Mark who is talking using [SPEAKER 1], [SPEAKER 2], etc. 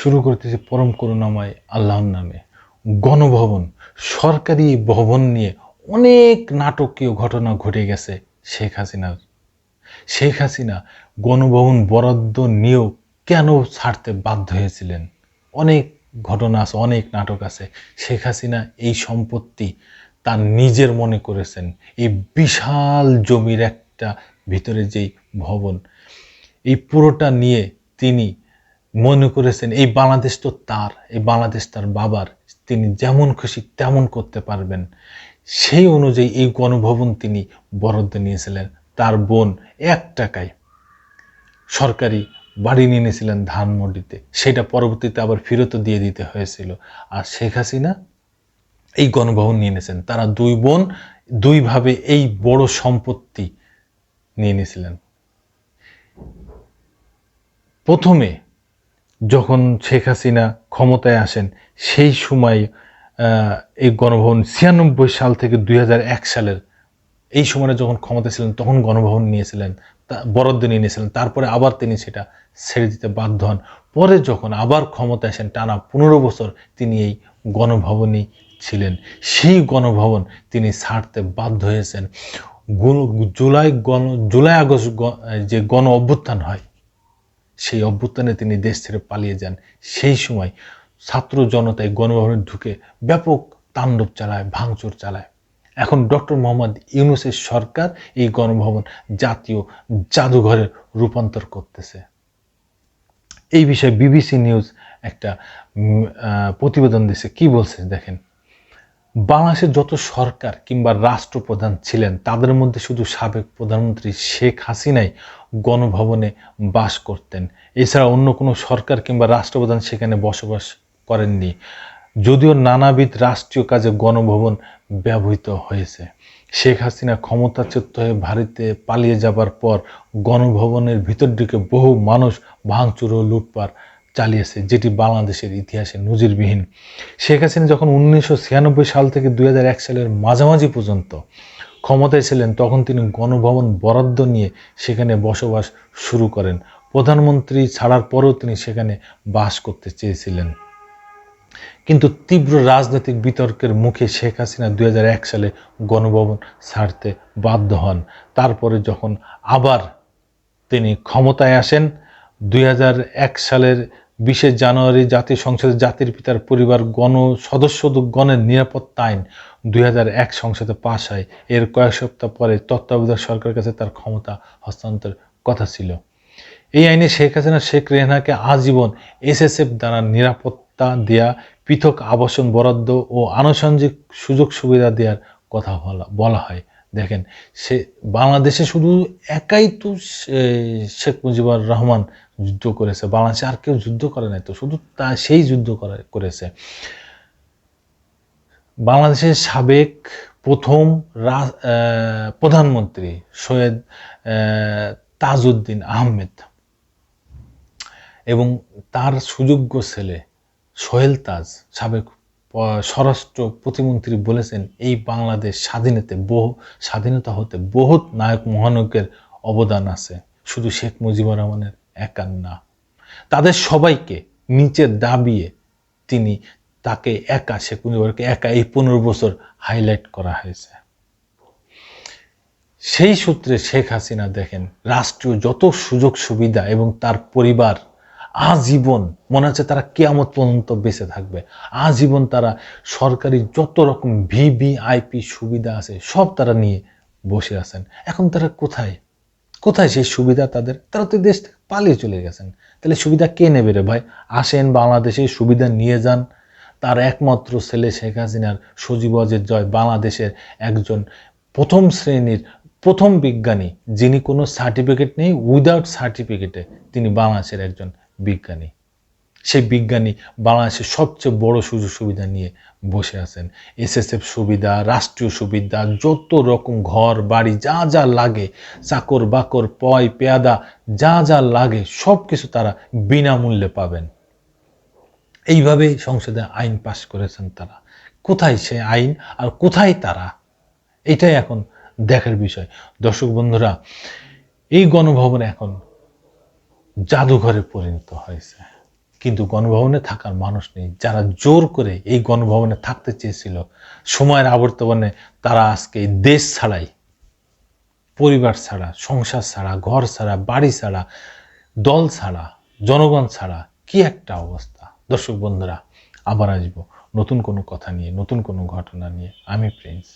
[SPEAKER 1] শুরু করতেছি পরম করুণাময় আল্লাহর নামে। গণভবন, সরকারি ভবন নিয়ে অনেক নাটকীয় ঘটনা ঘটে গেছে শেখ হাসিনার। শেখ হাসিনা গণভবন বরাদ্দ নিয়েও কেন ছাড়তে বাধ্য হয়েছিলেন? অনেক ঘটনা আছে, অনেক নাটক আছে। শেখ হাসিনা এই সম্পত্তি তার নিজের মনে করেছেন। এই বিশাল জমির একটা ভিতরে যেই ভবন, এই পুরোটা নিয়ে তিনি মনে করেছেন, এই বাংলাদেশ তো তার, এই বাংলাদেশ তার বাবার, তিনি যেমন খুশি তেমন করতে পারবেন। সেই অনুযায়ী এই গণভবন তিনি বরাদ্দ নিয়েছিলেন। তার বোন এক টাকায় সরকারি বাড়ি নিয়ে নিয়েছিলেন ধানমন্ডিতে। সেটা পরবর্তীতে আবার ফেরতও দিয়ে দিতে হয়েছিল। আর শেখ হাসিনা এই গণভবন নিয়ে নিয়েছেন। তারা দুই বোন দুইভাবে এই বড় সম্পত্তি নিয়ে নিয়েছিলেন। প্রথমে যখন শেখ হাসিনা ক্ষমতায় আসেন, সেই সময় এই গণভবন ছিয়ানব্বই সাল থেকে দুই হাজার এক সালের, এই সময়ে যখন ক্ষমতা ছিলেন, তখন গণভবন নিয়েছিলেন বরাদ্দ নিয়ে নিয়েছিলেন, তারপরে আবার তিনি সেটা ছেড়ে দিতে বাধ্য হন। পরে যখন আবার ক্ষমতা আসেন, টানা পনেরো বছর তিনি এই গণভবনেই ছিলেন। সেই গণভবন তিনি ছাড়তে বাধ্য হয়েছেন। জুলাই গণ, জুলাই আগস্ট যে গণ অভ্যুত্থান হয় সেই অভ্যুত্থানে তিনি দেশ ছেড়ে পালিয়ে যান। সেই সময় ছাত্র জনতায় গণভবনে ঢুকে ব্যাপক তাণ্ডব চালায়, ভাঙচুর চালায়। এখন ডক্টর মোহাম্মদ ইউনুসের সরকার এই গণভবন জাতীয় জাদুঘরে রূপান্তর করতেছে। এই বিষয়ে বিবিসি নিউজ একটা প্রতিবেদন দিছে। কি বলছে দেখেন? বাংলাদেশের যত সরকার কিংবা রাষ্ট্রপ্রধান ছিলেন, তাদের মধ্যে শুধু সাবেক প্রধানমন্ত্রী শেখ হাসিনাই গণভবনে বাস করতেন। এছাড়া অন্য কোনো সরকার কিংবা রাষ্ট্রপ্রধান সেখানে বসবাস করেননি। যদিও নানাবিধ রাষ্ট্রীয় কাজে গণভবন ব্যবহৃত হয়েছে। শেখ হাসিনা ক্ষমতাচ্যুত হয়ে ভারতে পালিয়ে যাবার পর গণভবনের ভিতর দিকে বহু মানুষ ভাঙচুর ও লুটপাট চালিয়েছে, যেটি বাংলাদেশের ইতিহাসে নজিরবিহীন। শেখ হাসিনা যখন উনিশশো ছিয়ানব্বই সাল থেকে দুই হাজার এক সালের মাঝামাঝি পর্যন্ত ক্ষমতায় ছিলেন, তখন তিনি গণভবন বরাদ্দ নিয়ে সেখানে বসবাস শুরু করেন। প্রধানমন্ত্রী ছাড়ার পরেও তিনি সেখানে বাস করতে চেয়েছিলেন। কিন্তু তীব্র রাজনৈতিক বিতর্কের মুখে শেখ হাসিনা দুই হাজার এক সালে গণভবন ছাড়তে বাধ্য হন। তারপরে যখন আবার তিনি ক্ষমতায় আসেন, দুই হাজার এক সালের বিশে জানুয়ারি জাতীয় সংসদে জাতির পিতার পরিবার গণ সদস্য গণের নিরাপত্তা আইন দুই হাজার এক সংসদে পাশ হয়। এর কয়েক সপ্তাহ পরে তত্ত্বাবধায়ক সরকারের কাছে তার ক্ষমতা হস্তান্তর কথা ছিল। এই আইনে শেখ হাসিনা, শেখ রেহানাকে আজীবন এসএসএফ দ্বারা নিরাপত্তা দেয়া, পৃথক আবাসন বরাদ্দ ও আনুষঙ্গিক সুযোগ সুবিধা দেওয়ার কথা বলা হয়। দেখেন, সে বাংলাদেশে শুধু একাই তো শেখ মুজিবুর রহমান যুদ্ধ করেছে। বাংলাদেশে আর কেউ যুদ্ধ করে নাই তো। শুধু তা, সেই যুদ্ধ করে- করেছে। বাংলাদেশের সাবেক প্রথম প্রধানমন্ত্রী সৈয়দ তাজউদ্দিন আহমেদ এবং তার সুযোগ্য ছেলে সোহেল তাজ, সাবেক স্বরাষ্ট্র প্রতিমন্ত্রী বলেছেন, এই বাংলাদেশ স্বাধীনতে বহু, স্বাধীনতা হতে বহুত নায়ক মহানকের অবদান আছে। শুধু শেখ মুজিবুর রহমানের একার না। তাদের সবাইকে নিচে দাবিয়ে তিনি তাকে একা শেখ মুজিবুরকে একা এই পনেরো বছর হাইলাইট করা হয়েছে। সেই সূত্রে শেখ হাসিনা দেখেন, রাষ্ট্রীয় যত সুযোগ সুবিধা এবং তার পরিবার আজীবন, মনে হচ্ছে তারা কেয়ামত পর্যন্ত বেঁচে থাকবে। আজীবন তারা সরকারি যত রকম ভিভিআইপি সুবিধা আছে, সব তারা নিয়ে বসে আছেন। এখন তারা কোথায়? কোথায় সেই সুবিধা তাদের? তারা তো দেশ পালিয়ে চলে গেছেন। তাহলে সুবিধা কে নেবে রে ভাই? আসেন বাংলাদেশে সুবিধা নিয়ে যান। তার একমাত্র ছেলে শেখ হাসিনার সজীব জয় বাংলাদেশের একজন প্রথম শ্রেণির প্রথম বিজ্ঞানী, যিনি কোনো সার্টিফিকেট নেই উইদাউট সার্টিফিকেটে তিনি বাংলাদেশের একজন বিজ্ঞানী। সেই বিজ্ঞানী বাংলাদেশের সবচেয়ে বড় সুযোগ সুবিধা নিয়ে বসে আছেন। এসএসএফ সুবিধা, রাষ্ট্রীয় সুবিধা, যত রকম ঘর, বাড়ি, যা যা লাগে চাকর বাকর পয়, পেয়াদা, যা যা লাগে সব কিছু তারা বিনামূল্যে পাবেন। এইভাবেই সংসদে আইন পাশ করেছেন তারা। কোথায় সে আইন আর কোথায় তারা? এটাই এখন দেখার বিষয়। দর্শক বন্ধুরা, এই গণভবন এখন জাদুঘরে পরিণত হয়েছে। কিন্তু গণভবনে থাকার মানুষ নেই। যারা জোর করে এই গণভবনে থাকতে চেয়েছিল, সময়ের আবর্তমানে তারা আজকে দেশ ছাড়াই, পরিবার ছাড়া, সংসার ছাড়া, ঘর ছাড়া, বাড়ি ছাড়া, দল ছাড়া, জনগণ ছাড়া, কি একটা অবস্থা। দর্শক বন্ধুরা আবার আসব নতুন কোনো কথা নিয়ে নতুন কোনো ঘটনা নিয়ে। আমি প্রিন্স।